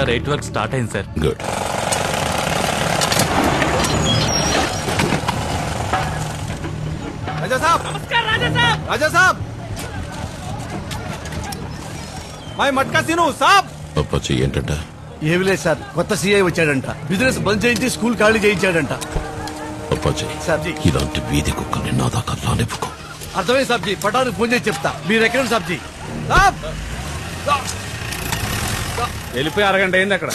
ఇంకా right work start అయింది sir. Good. సాబ్! రాజా సాబ్! మై సాబ్! పప్పచ్చి ఏంటంట? సార్ కొత్త సీఐ వచ్చాడంట. బిజినెస్ బంద్ చేయించి స్కూల్ ఖాళీ చేయించాడంట. పప్పచ్చి సాబ్జీ ఇలాంటి వీధి కుక్కల్ని నా దాకా అర్థమైంది సాబ్జీ పటానికి ఫోన్ చేసి చెప్తా. మీరు ఎక్కడ సాబ్జీ వెళ్ళిపోయి అరగంట అయింది అక్కడ.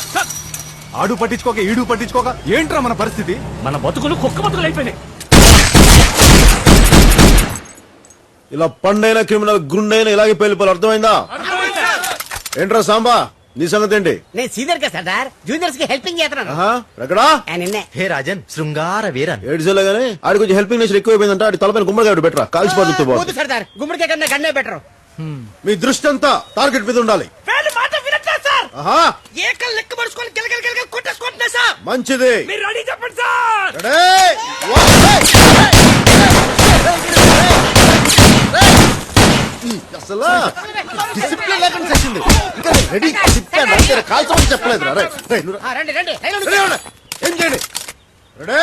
ఆడు పట్టించుకోక ఈడు పట్టించుకోక ఏంట్రా మన పరిస్థితి? మన బతుకులు కుక్క బతుకులు అయిపోయినాయి. ఇలా పండైన క్రిమినల్ గుండైన ఇలాగే పెళ్ళిపోవాలి అర్థమైందా? ఏంట్రా సాంబా నీ సంగతి ఏంటి? నేను సీనియర్ కదా సర్దార్ జూనియర్స్కి హెల్పింగ్ చేస్తున్నాను. ఆహా, ఎక్కడా? ఆ, నిన్నే. హే రాజన్ శృంగార వీరన్. ఏడ్చేలే గానీ ఆడి కొంచెం హెల్పింగ్ నేచర్ ఎక్కువైపోయిందంట. ఆడి తలపైన గుమ్మడికాయ బెటరా కాల్చి వద్దు సర్దార్. గుమ్మడికాయ కన్నా గన్నే బెటర్ మీ దృష్టి అంతా టార్గెట్ మీద ఉండాలి. ఆహా ఏకలు లెక్క పరుచుకొని గిలగల గిలగల కొట్టేసుకుంటున్నా సార్ మంచిది మీరు రెడీ చెప్పండి సార్! అసలు డిసిప్లిన్ లేకుండా చేసింది ఇంకా రెడీ చెప్పాను అంతే కాల్చమని చెప్పలేదు రా రండి. ఏం చేయండి రెడీ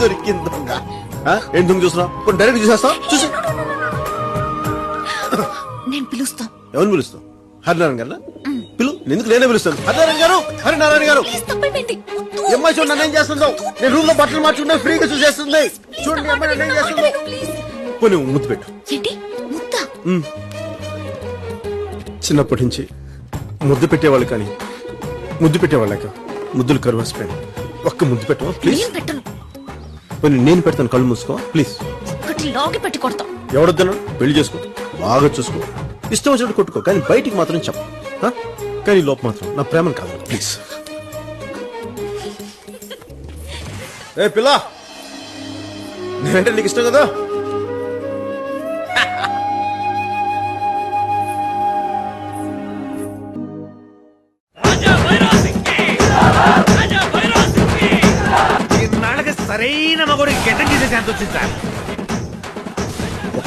దొరికింది దొంగ? ఏం దొంగ చూస్తున్నావు? డైరెక్ట్ చూసేస్తా చూసి నేను పిలుస్తా. ఎవరిని పిలుస్తావు? హరినారాయణ గారు పిలు ఎందుకు నేనే పిలుస్తాను? హరినారాయణ గారు? హరినారాయణ గారు! అమ్మాయి చూడండి నన్ను ఏం చేస్తుందో నేను రూమ్లో బట్టలు మార్చుకుంటే ఫ్రీగా చూసేస్తుంది. చూడండి అమ్మాయి నన్ను ఏం చేస్తుందో? పోనీ ముద్దు పెట్టు. ఏంటి? ముద్ద? చిన్నప్పటి నుంచి ముద్దు పెట్టేవాళ్ళు కానీ ముద్దు పెట్టేవాళ్ళక? ముద్దులు కరువాసిపోయాను ఒక్క ముద్దు పెట్టవా? ప్లీజ్ పెట్టను? పోనీ నేను పెడతాను కళ్ళు మూసుకో. ప్లీజ్ ఒకటి లాగి పెట్టి కొడతా. ఎవడొద్దన్నా పెళ్ళి చేసుకో. బాగా చూసుకో. ఇష్టం వచ్చినట్టు కొట్టుకో కానీ బయటికి మాత్రం చెప్పు. ఆ? కానీ లోపు మాత్రం నా ప్రేమను కాదు. ప్లీజ్ ఏ పిల్ల! నేనంటే నీకు ఇష్టం కదా?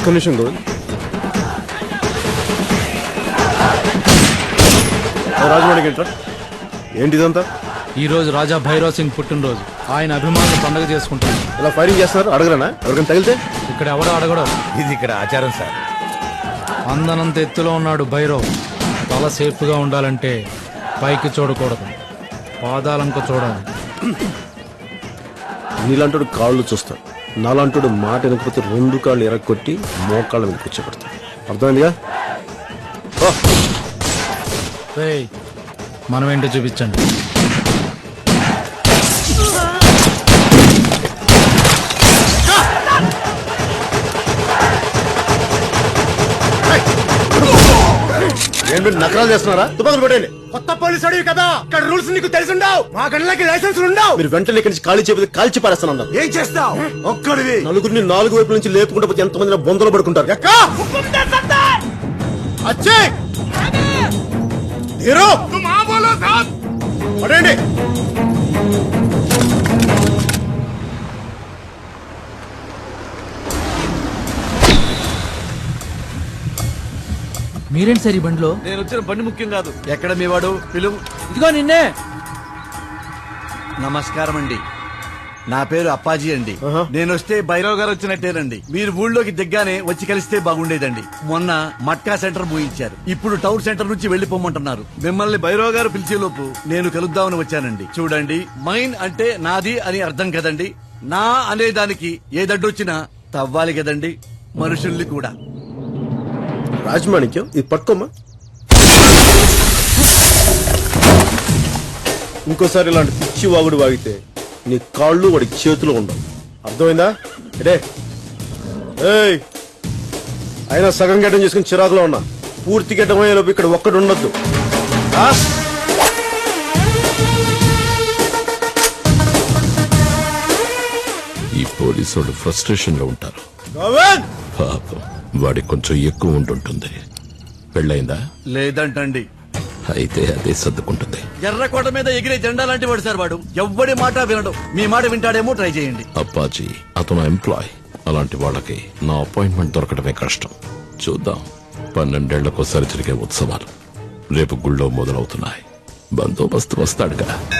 నిమిషం గోవింద్ రాజవాడికి ఏంట్రా ఏంటిదంతా ఈ రోజు రాజా భైరవ్ సింగ్ పుట్టినరోజు. ఆయన అభిమానులు పండగ చేసుకుంటారు ఇలా ఫైరింగ్ చేస్తున్నారు అడగరానా ఎవరికైనా తగిలితే? ఇక్కడ ఎవడో అడగడం. ఇది ఇక్కడ ఆచారం సార్. అందనంత ఎత్తులో ఉన్నాడు భైరవ్. తల సేఫ్గా ఉండాలంటే పైకి చూడకూడదు. పాదాలంక చూడాలి. నీలాంటి కాళ్ళు చూస్తాడు. నాలాంటి మాట వినకపోతే రెండు కాళ్ళు ఎరగొట్టి మోకాళ్ళ మీద కూర్చోబెడతాడు. అర్థమైందిగా? ఓ, మనం ఏంటో చూపించండి. నకరాలు చేస్తున్నారా? తుపాకులు పెట్టండి కొత్త పోలీసు అడివి కదా ఇక్కడ రూల్స్ నీకు తెలిసి ఉండవు మా గళ్ళకి లైసెన్స్ ఉండవు. మీరు వెంటనే ఇక్కడి నుంచి ఖాళీ చేయకపోతే కాల్చి పారేస్తాను ఏం చేస్తావు? ఒక్కడివి. నలుగురిని నాలుగు వైపుల నుంచి లేపుకుంటే పోతే ఎంతమంది బొందలు పడుకుంటారు? ఎక్క! అచ్చే! హీరో పడండి మీరేంటి సార్ ఈ బండిలో? నేను వచ్చిన బండి ముఖ్యం కాదు. ఎక్కడ మీ వాడు పిలువు. ఇదిగో నిన్నే. నమస్కారం అండి. నా పేరు అప్పాజీ అండి. నేను వస్తే భైరవ్ గారు వచ్చినట్టేనండి. మీరు ఊళ్ళోకి దిగ్గానే వచ్చి కలిస్తే బాగుండేదండి. మొన్న మట్కా సెంటర్ మూయించారు. ఇప్పుడు టౌన్ సెంటర్ నుంచి వెళ్ళిపోమంటున్నారు మిమ్మల్ని భైరవ్ గారు పిలిచేలోపు నేను కలుద్దామని వచ్చానండి. చూడండి మైన్ అంటే నాది అని అర్థం కదండి. నా అనే దానికి ఏ దడ్డొచ్చినా తవ్వాలి కదండి. మనుషుల్ని కూడా. రాజమాణిక్యం? ఇది పట్టుకోమ్మా. ఇంకోసారి ఇలాంటి పిచ్చి వాగుడు వాగితే నీ కాళ్ళు వాడి చేతిలో ఉండవు. అర్థమైందా? ఎడే ఏయ్. అయినా సగం గడ్డం చేసుకుని చిరాకులో ఉన్నా. పూర్తి గడ్డం అయ్యేలోపు ఇక్కడ ఒక్కడు ఉండొద్దు? ఈ పోలీసు వాళ్ళు ఫ్రస్ట్రేషన్లో ఉంటారు! పాపం. వాడికి కొంచెం ఎక్కువ ఉంటుంటుంది పెళ్ళైందా లేదంటండి. అయితే అదే సర్దుకుంటుంది. ఎర్రకోట మీద ఎగిరే జెండా లాంటి వాడు సార్ వాడు. ఎవ్వడి మాట వినడు. మీ మాట వింటాడేమో ట్రై చేయండి. అప్పాజీ అతను ఎంప్లాయ్. అలాంటి వాళ్ళకి నా అపాయింట్మెంట్ దొరకడమే కష్టం. చూద్దాం. పన్నెండేళ్ళకోసారి జరిగే ఉత్సవాలు. రేపు గుళ్ళో మొదలవుతున్నాయి. బందోబస్తు వస్తాడుగా.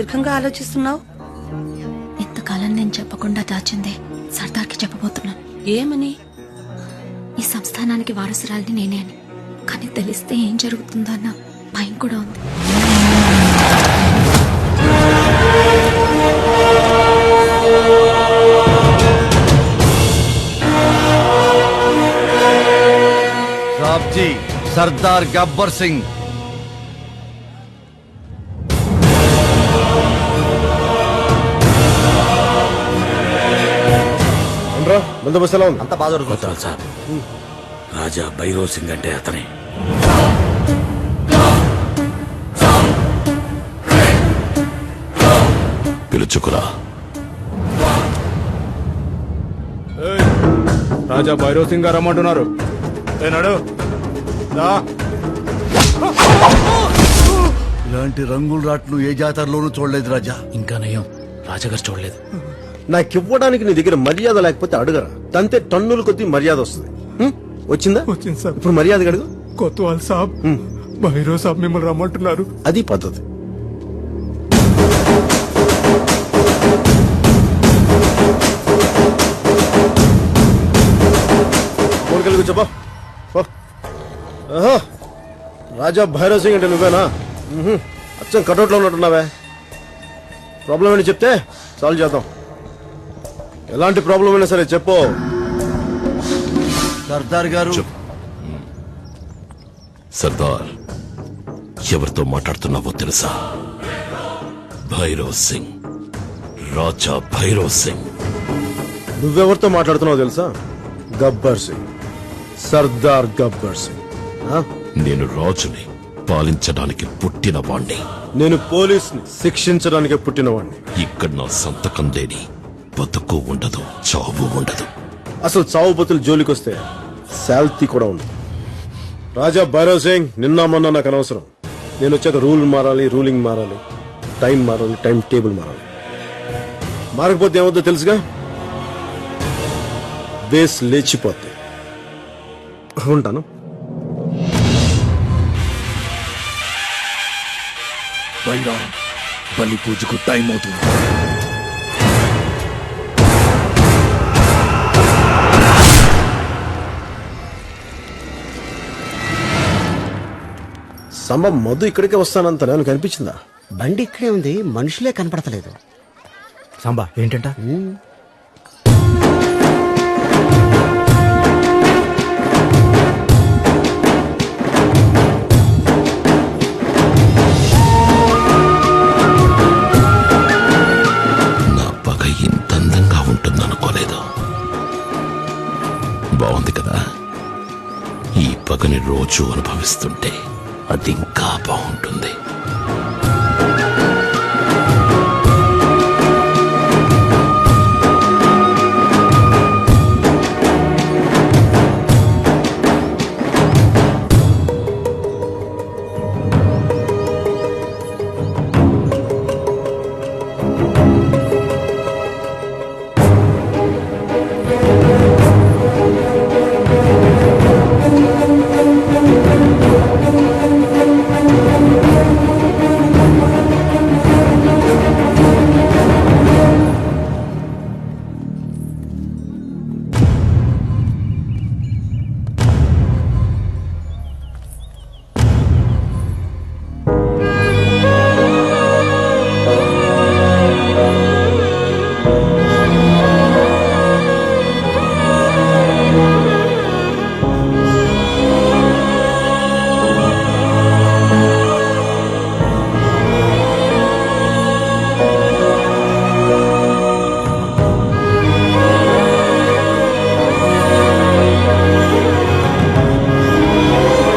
దీర్ఘంగా ఆలోచిస్తున్నావు? ఇంతకాలం నేను చెప్పకుండా దాచిందే సర్దార్కి చెప్పబోతున్నాను. ఏమని? ఈ సంస్థానానికి వారసురాలిని నేనే అని. కానీ తెలిస్తే ఏం జరుగుతుందో అన్న భయం కూడా ఉంది. సాబ్జీ సర్దార్ గబ్బర్ సింగ్ బందోబస్తు ఎలా ఉంది? అంత సార్. రాజా భైరవ్ సింగ్ అంటే అతనే. పిలుచుకురా. రాజా భైరవ్ సింగ్ గారు రమ్మంటున్నారు. ఏనాడు ఇలాంటి రంగుల రాట్లు ఏ జాతరలోనూ చూడలేదు రాజా. ఇంకా నయం. రాజాగారు చూడలేదు. నాకు ఇవ్వడానికి నీ దగ్గర మర్యాద లేకపోతే అడుగరా. తంతే టన్నుల కొద్దీ మర్యాద వస్తుంది. హ్మ్? వచ్చిందా? వచ్చింది సార్. ఇప్పుడు మర్యాద అడుగు. కొత్వాల్ సాబ్ భైరవ్ సాబ్ మిమ్మల్ని రమ్మంటున్నారు. అది పద్ధతి. కోరికలు కూర్చోపా. పో. ఆహా. రాజా భైరవ్ సింగ్ అంటే నువ్వేనా. అచ్చం కటౌట్లో ఉన్నట్టున్నావే. ప్రాబ్లం ఏంటి చెప్తే సాల్వ్ చేద్దాం. ఎలాంటి ప్రాబ్లం అయినా సరే చెప్పు. సర్దార్ గారు. సర్దార్ ఎవరితో మాట్లాడుతున్నావో తెలుసా? భైరవ్ సింగ్. రాజా భైరవ్ సింగ్. నువ్వెవరితో మాట్లాడుతున్నావు తెలుసా? గబ్బర్ సింగ్. సర్దార్ గబ్బర్ సింగ్. ఆ? నేను రాజుని పాలించడానికి పుట్టిన వాణ్ణి. నేను పోలీస్ని శిక్షించడానికి పుట్టినవాడిని ఇక్కడ నా సంతకం లేని బతుకు ఉండదు చావు ఉండదు. అసలు చావు బతులు జోలికొస్తే శాల్తీ కూడా ఉంది. రాజా భైరవ్ సింగ్ నిన్న మొన్న నాకు అనవసరం. నేను వచ్చాక రూల్ మారాలి రూలింగ్ మారాలి టైం మారాలి టైం టేబుల్ మారాలి. మారకపోతే ఏమవుతుందో తెలుసుగా? బేస్ లేచిపోతే. ఉంటాను. బలి పూజకు టైం అవుతుంది. సంబ మధు ఇక్కడికే వస్తానంత నాకు కనిపించిందా బండి ఇక్కడే ఉంది మనుషులే కనపడతలేదు. సాంబా ఏంటంట? నా పగ ఇంత అందంగా ఉంటుంది అనుకోలేదు బాగుంది కదా? ఈ పగని రోజు అనుభవిస్తుంటే. అది ఇంకా బాగుంటుంది.